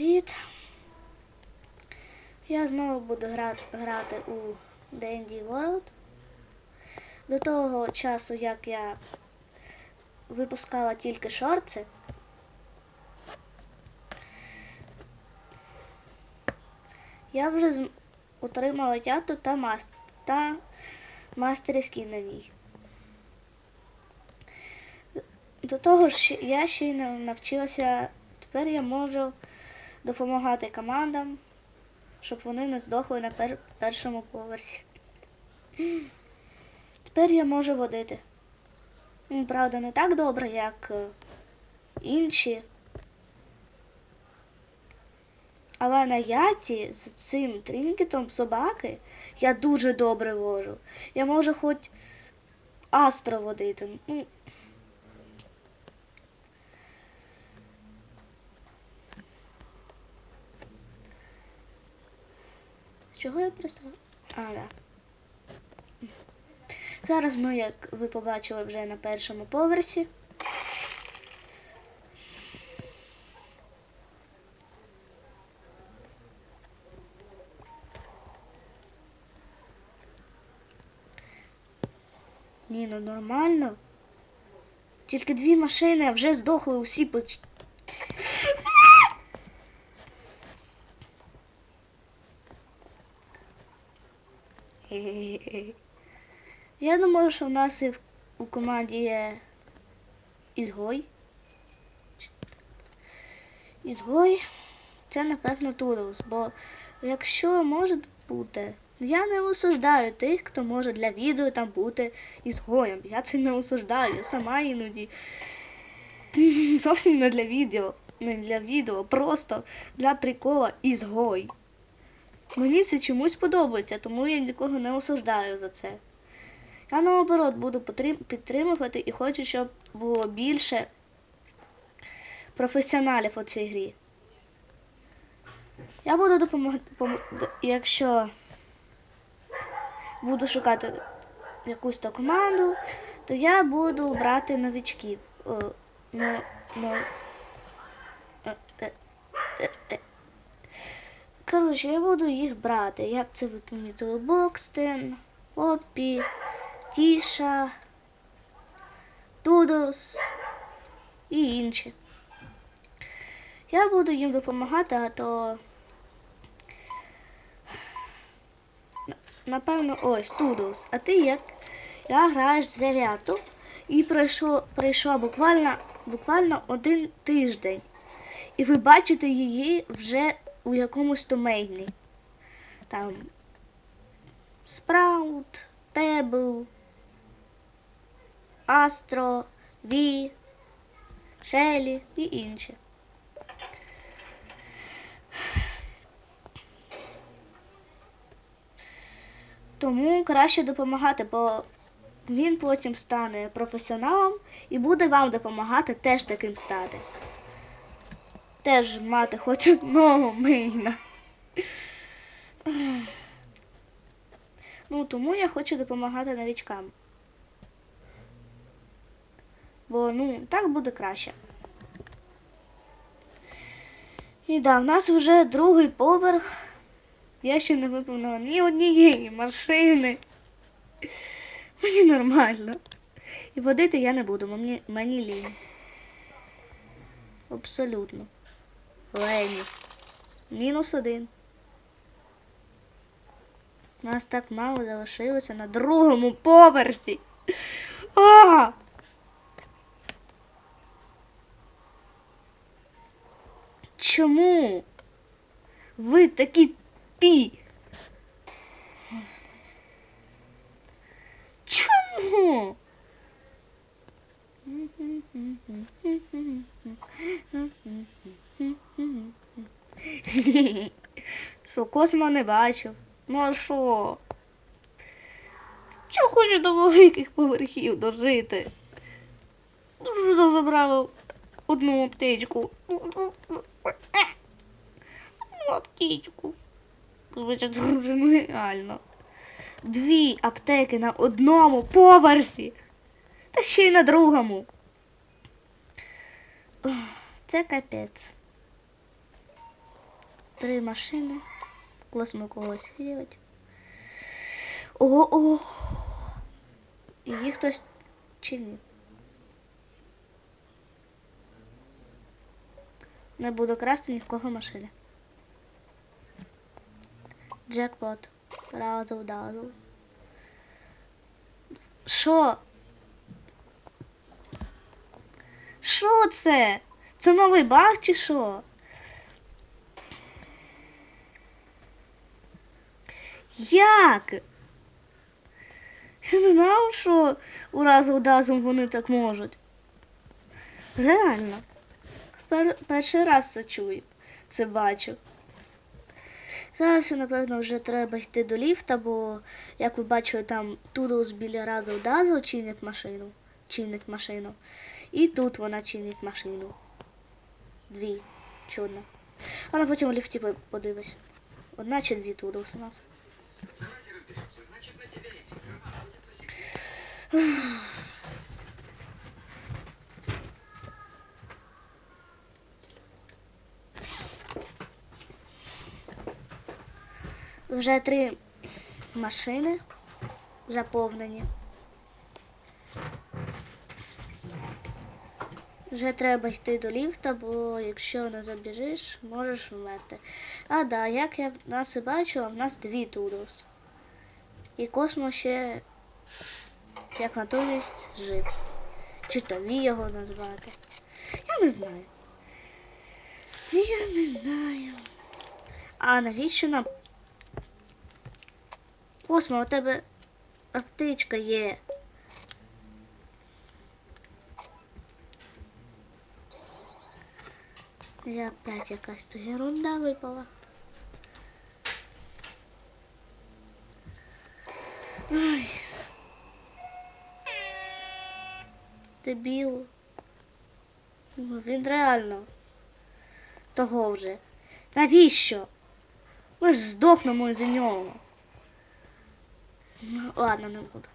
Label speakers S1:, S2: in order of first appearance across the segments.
S1: Привіт. Я знову буду грати, грати у D&D World. До того часу, як я випускала тільки шорти, я вже отримала яту та, мас... та мастері скін на ній. До того ж, я ще й не навчилася. Тепер я можу допомагати командам, щоб вони не здохли на пер- першому поверсі. Тепер я можу водити. Правда, не так добре, як е, інші. Але на яті з цим трінкетом собаки я дуже добре вожу. Я можу хоч астро водити. Чого я просто. А, да. Зараз ми, як ви побачили, вже на першому поверсі. Ні, ну нормально. Тільки дві машини, а вже здохли усі поч... Я думаю, що в нас і у команді є ізгой. Ізгой це, напевно, Турус, бо якщо може бути, я не осуждаю тих, хто може для відео там бути ізгоєм. Я це не осуждаю, я сама іноді. Зовсім не для відео, не для відео, просто для прикола ізгой. Мені це чомусь подобається, тому я нікого не осуждаю за це. Я наоборот буду підтримувати і хочу, щоб було більше професіоналів у цій грі. Я буду допомагати, якщо буду шукати якусь то команду, то я буду брати новичків. О, ну, ну, е, е, е, е. Коротше, я буду їх брати. Як це ви помітили? Бокстен, Оппі, Тіша, Дудос і інші. Я буду їм допомагати, а то. Напевно, ось Тудос. А ти як? Я граєш з Заряту і пройшло, пройшло буквально, буквально один тиждень. І ви бачите її вже у якомусь домейні. Там Спраут, Пебл, Астро, Ві, Шелі і інші. Тому краще допомагати, бо він потім стане професіоналом і буде вам допомагати теж таким стати. Теж мати хоч одного мейна. Ну, тому я хочу допомагати новичкам. Бо, ну, так буде краще. І да, в нас вже другий поверх. Я ще не виповнила ні однієї машини. Мені нормально. І водити я не буду, мені, мені лінь. Абсолютно. Лені. Мінус один. Нас так мало залишилося на другому поверсі. А! Чому? Ви такі пі? Чому? Що, космо не бачив? Ну а що? Чого хочу до великих поверхів дожити? Ну, що забрали одну аптечку. Одну аптечку. Короче, дуже нереально. Дві аптеки на одному поверсі. Та ще й на другому. Це капець. три машини. Класно когось вірить. Ого, ого. Їх хтось чи ні? Не буду красти ні в кого машини. Джекпот. Разу дазу. Що? Що це? Це новий баг чи що? Як? Я не знав, що у разу дазом вони так можуть. Реально. Пер, перший раз це чую, це бачу. Зараз, напевно, вже треба йти до ліфта, бо, як ви бачили, там Тудус біля разу дазу чинить машину. Чинить машину. І тут вона чинить машину. Дві. Чудно. А на потім у ліфті подивись. Одна чи дві Тудус у нас.
S2: Давайте разберемся. Значит, на и Виктор охотятся секретно.
S1: Вже три машини заповнені. Вже треба йти до ліфта, бо якщо не забіжиш, можеш вмерти. А да, як я нас і бачила, в нас дві Тудос. І Космо ще, як натомість, жив. Чи то Ві його назвати. Я не знаю. Я не знаю. А навіщо нам Космо, у тебе аптечка є. Я опять якась то ерунда випала. Ай. Дебіл. Ну, Він реально того вже. Навіщо? Ми ж здохнемо із-за нього. Ну, ладно, не буду.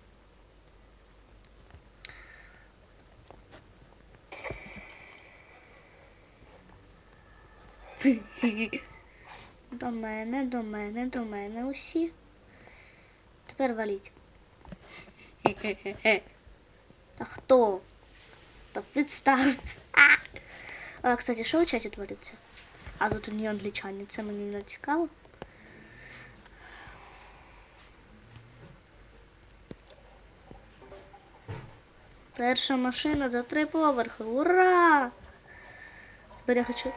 S1: До мене, до мене, до мене усі. Тепер валіть. Та хто? Та відстав. А! Кстати, що у чаті твориться? А тут не англічані, це мені не цікаво. Перша машина за три поверхи. Ура! Тепер я хочу.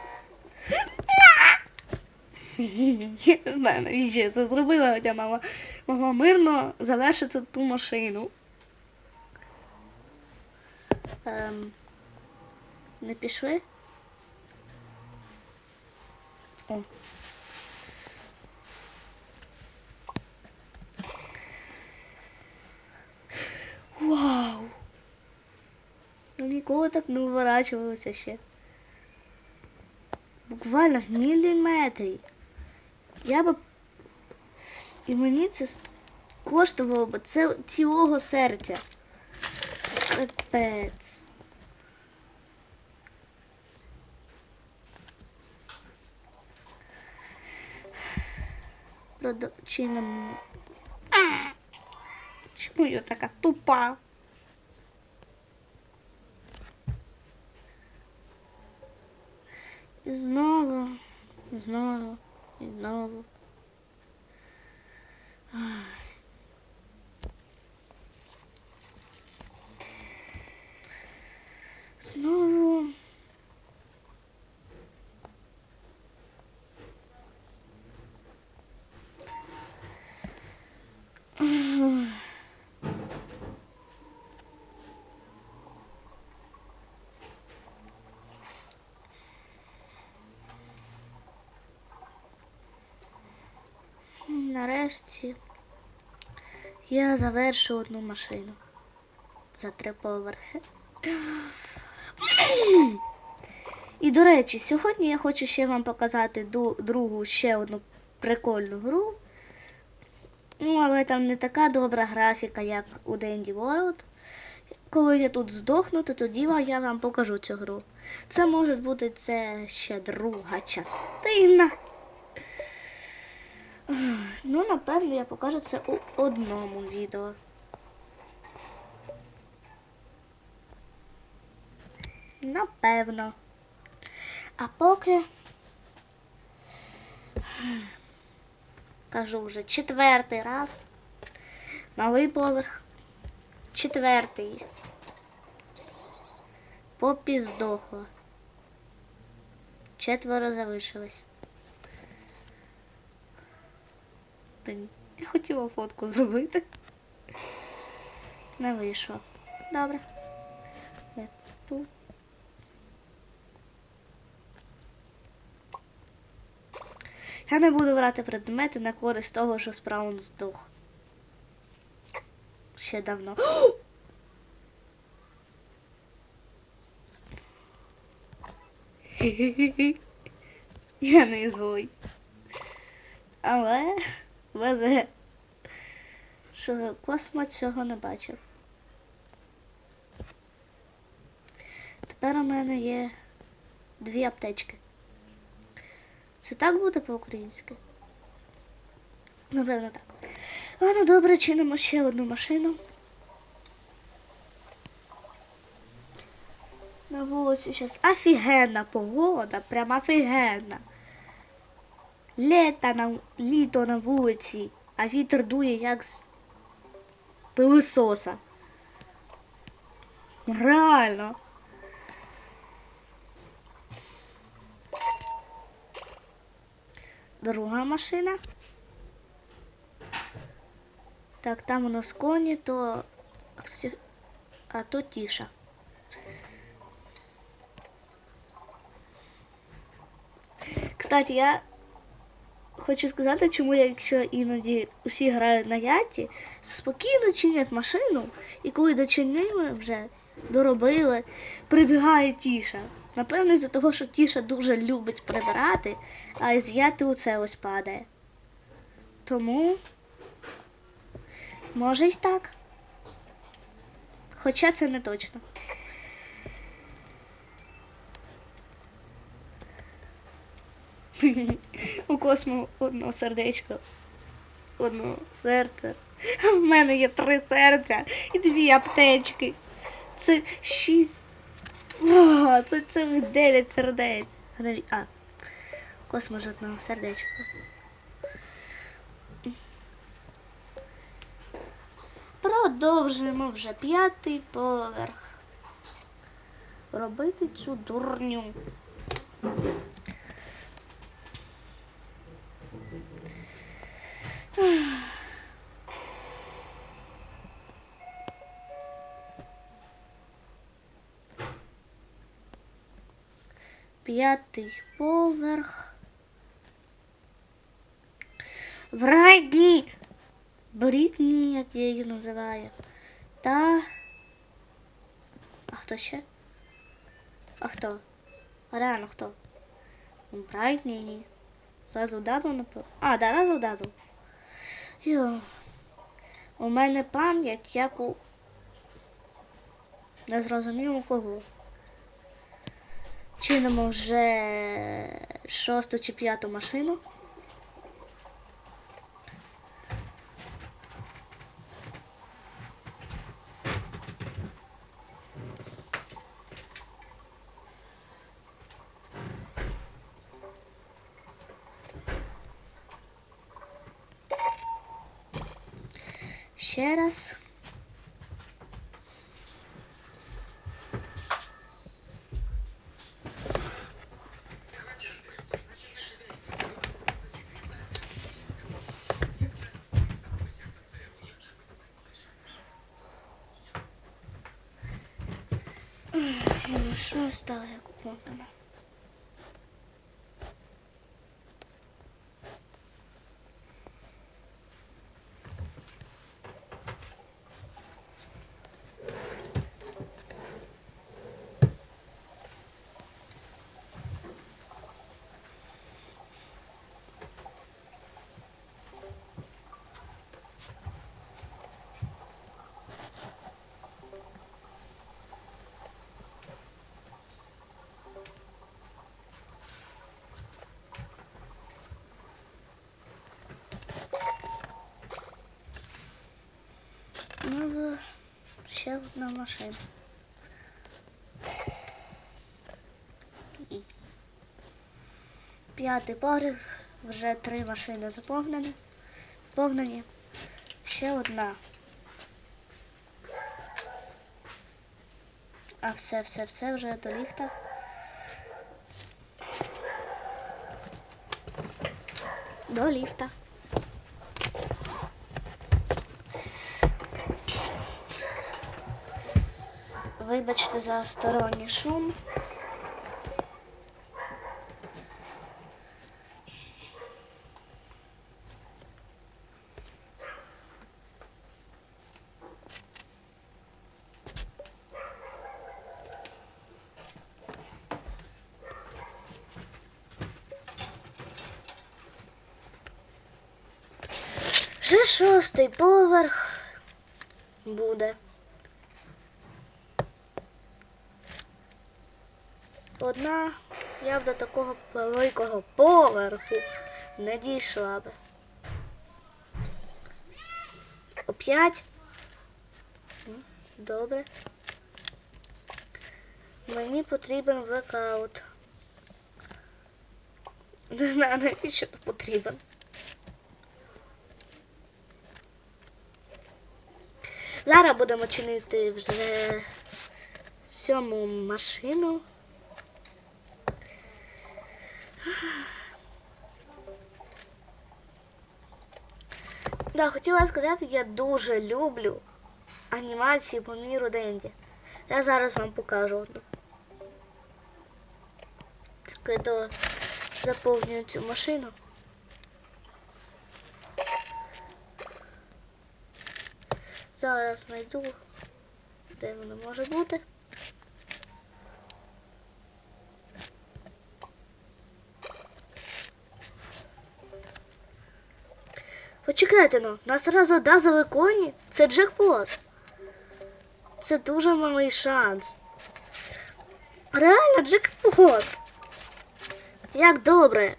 S1: Не знаю, навіщо я це зробила, хоча мама могла мирно завершити ту машину. Ем, не пішли? О. Вау! Я ніколи так не виворачувалася ще. Буквально в міліметрі. Я би. І мені це коштувало б це цілого серця. Капець. Продавчинам. Чому я така тупа? І знову, і знову, і знову. Нарешті я завершу одну машину за три поверхи. І, до речі, сьогодні я хочу ще вам показати другу ще одну прикольну гру. Ну, але там не така добра графіка, як у Денді World. Коли я тут здохну, то тоді я вам покажу цю гру. Це може бути це ще друга частина. Ну, напевно, я покажу це у одному відео. Напевно. А поки кажу вже четвертий раз. Новий поверх. Четвертий. Попі здохла. Четверо залишилось. Блін, Я хотіла фотку зробити. Не вийшло. Добре. Я тут. Я не буду брати предмети на користь того, що спраун здох. Ще давно. Я не згой. Але везе, що космо цього не бачив. Тепер у мене є дві аптечки. Це так буде по-українськи? Напевно, так. Ладно, добре, чинимо ще одну машину. На вулиці зараз офігенна погода, прям офігенна. Літо на, літо на вулиці, а вітер дує як з пилисоса. Реально. Друга машина. Так, там у нас коні, то. а, кстати, А то тіша. Кстати, я хочу сказати, чому я, якщо іноді усі грають на яті, спокійно чинять машину, і коли дочинили вже, доробили, прибігає тіша. Напевно, із-за того, що тіша дуже любить прибирати, а з яти оце ось падає. Тому може й так. Хоча це не точно. У космо одно сердечко, одно серце. А в мене є три серця і дві аптечки. Це шість. О, це цілих дев'ять сердець. А, космо ж одного сердечка. Продовжуємо вже п'ятий поверх. Робити цю дурню. П'ятий поверх. Враги! Брітні, як я її називаю. Та. А хто ще? А хто? А реально хто? Брайтні. Разу дазу напевно. А, да, разу дазу. Йо. У мене пам'ять як у. Не зрозуміло кого. Чинимо вже шосту чи п'яту машину. Ще раз. Стало як куплено? Ще одна машина. П'ятий поверх, вже три машини заповнені. Заповнені. Ще одна. А все, все, все вже до ліфта. До ліфта. Вибачте за сторонній шум. Вже шостий поверх буде. Одна я б до такого великого поверху не дійшла би. Оп'ять. Добре. Мені потрібен блекаут. Не знаю, навіщо то потрібен. Зараз будемо чинити вже сьому машину. Да, хотіла сказати, я дуже люблю анімації по міру Денді. Я зараз вам покажу одну. Тільки до заповнюю цю машину. Зараз знайду, де воно може бути. Почекайте ну, нас разом дазові коні. Це джекпот. Це дуже малий шанс. Реально джекпот. Як добре.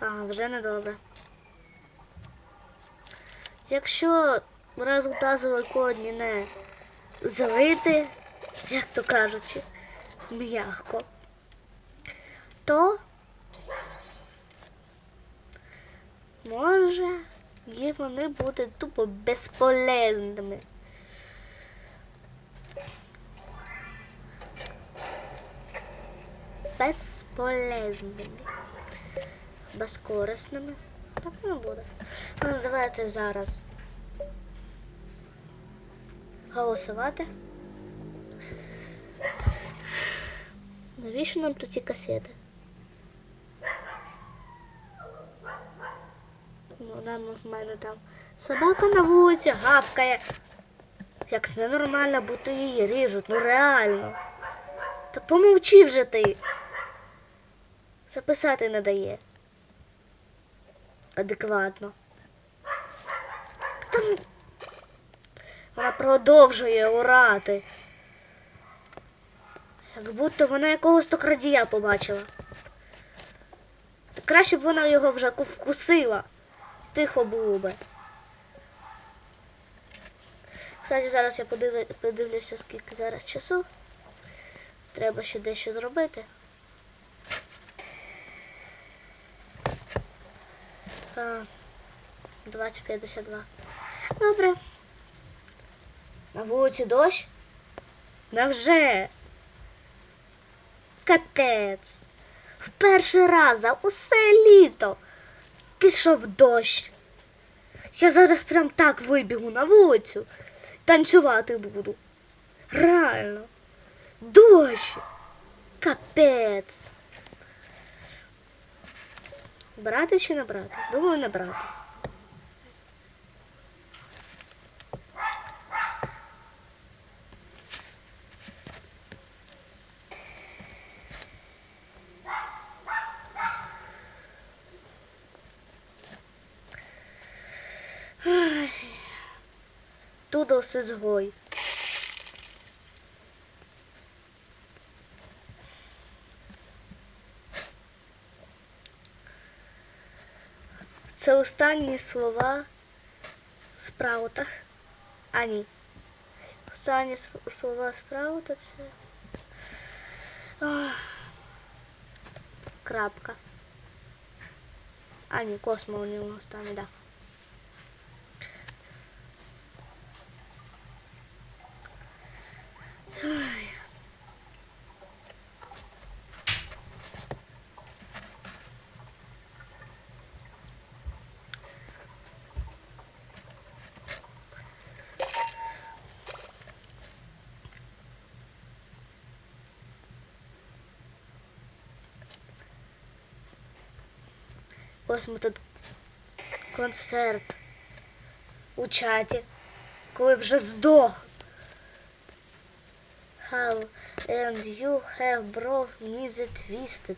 S1: А, вже не добре. Якщо разом тазові коні не залити, як то кажучи, м'яко, то може і вони будуть тупо безполезними. Безполезними. Безкорисними. Так не буде. Ну, давайте зараз голосувати. Навіщо нам тут ті касети? Там в мене там собака на вулиці гавкає. Як ненормально, будто її ріжуть, ну реально. Та помовчи вже ти. Записати не дає. Адекватно. Та ну. Вона продовжує орати. Як будто вона якогось то крадія побачила. Краще б вона його вже вкусила. Тихо було би. Кстати, зараз я подивлю, подивлюся, скільки зараз часу. Треба ще дещо зробити. А, 20.52. Добре. На вулиці дощ? Навже? Капець. В перший раз за усе літо пішов дощ. Я зараз прям так вибігу на вулицю. Танцювати буду. Реально. Дощ. Капець. Брати чи не брати? Думаю, не брати. Тудос изгой. Це останні слова в спраутах. А ні. Останні слова справа то це. Крапка. А ні, космо у нього останній, да. Ось ми тут концерт у чаті, коли вже здох. How and you have brought me the twisted.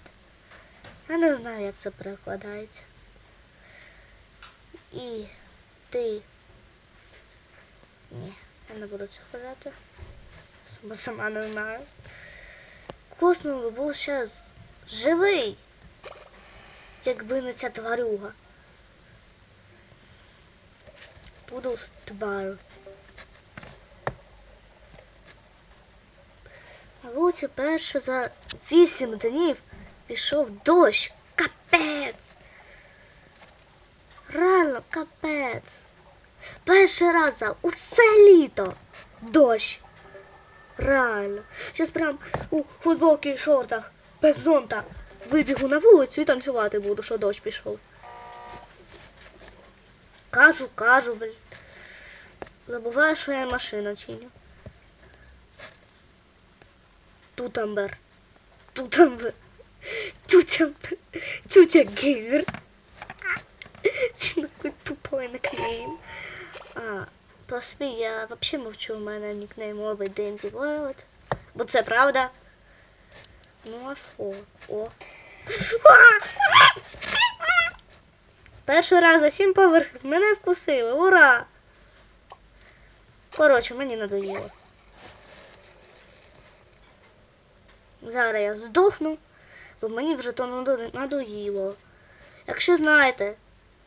S1: Я не знаю, як це перекладається. І ти. Ні, я не буду це казати. Сама сама не знаю. Космо був ще живий якби не ця тварюга. Буду з тварю. На вулиці перше за вісім днів пішов дощ. Капець. Реально капець. Перший раз за усе літо дощ. Реально. Щас прям у футболці і шортах без зонта вибігу на вулицю і танцювати буду, що дощ пішов. Кажу, кажу, блін. Забуваю, що я машина чиню. Тут амбер. Тут амбер. Тут амбер. Тютя геймер. Це такий тупой никнейм. А, про я взагалі мовчу, у мене нікнейм новий Денді World. Бо це правда. Ну а що? О. Перший раз за сім поверхів мене вкусили. Ура! Коротше, мені надоїло. Зараз я здохну, бо мені вже то надоїло. Якщо знаєте,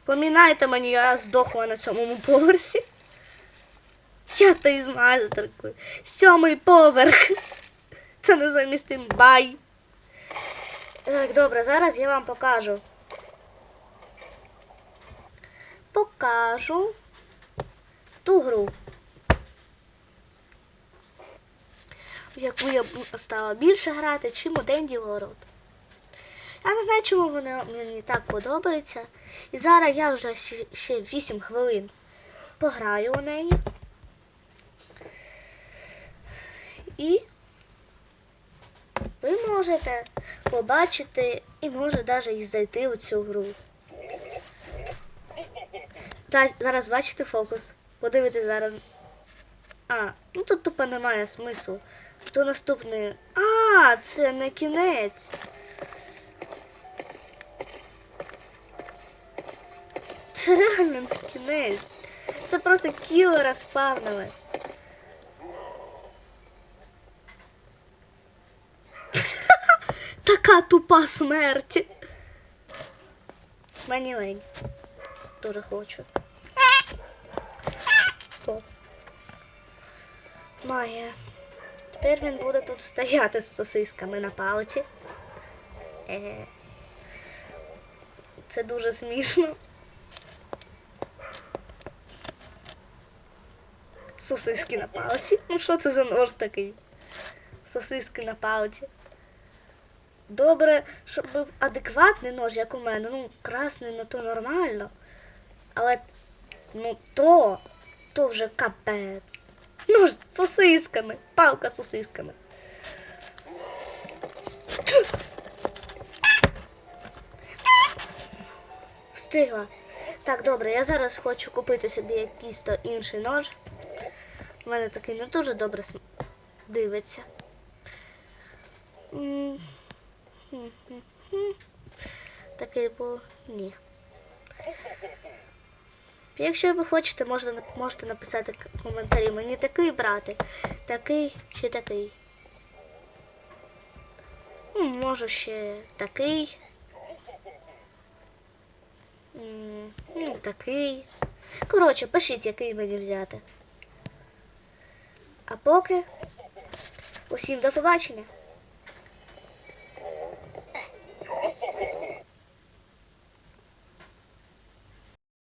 S1: помінайте мені, я здохла на цьому поверсі. Я то із майстеркою. Сьомий поверх. Це не замістим бай. Так, добре, зараз я вам покажу. Покажу ту гру. В яку я стала більше грати, чим у Денді Ворот. Я не знаю, чому вона мені так подобається. І зараз я вже ще 8 хвилин пограю у неї. І ви можете побачити і може навіть зайти у цю гру. Та, зараз бачите фокус. Подивитись зараз. А, ну тут тупо немає смислу. То наступний. А, це не кінець. Це реально не кінець. Це просто кілера спавнили. Така тупа смерть. Мені лень. Дуже хочу. О. Має. Тепер він буде тут стояти з сосисками на палиці. Е. Це дуже смішно. Сосиски на палиці. Ну що це за нож такий? Сосиски на палиці. Добре, щоб був адекватний нож, як у мене. Ну, красний, ну то нормально. Але ну то, то вже капець. Нож з сосисками, палка з сосисками. Встигла. Так, добре, я зараз хочу купити собі якийсь то інший нож. У мене такий не дуже добре дивиться. Такий був. Ні. Якщо ви хочете, можна, можете написати коментарі. Мені такий брати, такий чи такий. М, Можу ще такий. Такий. Коротше, пишіть, який мені взяти. А поки усім до побачення.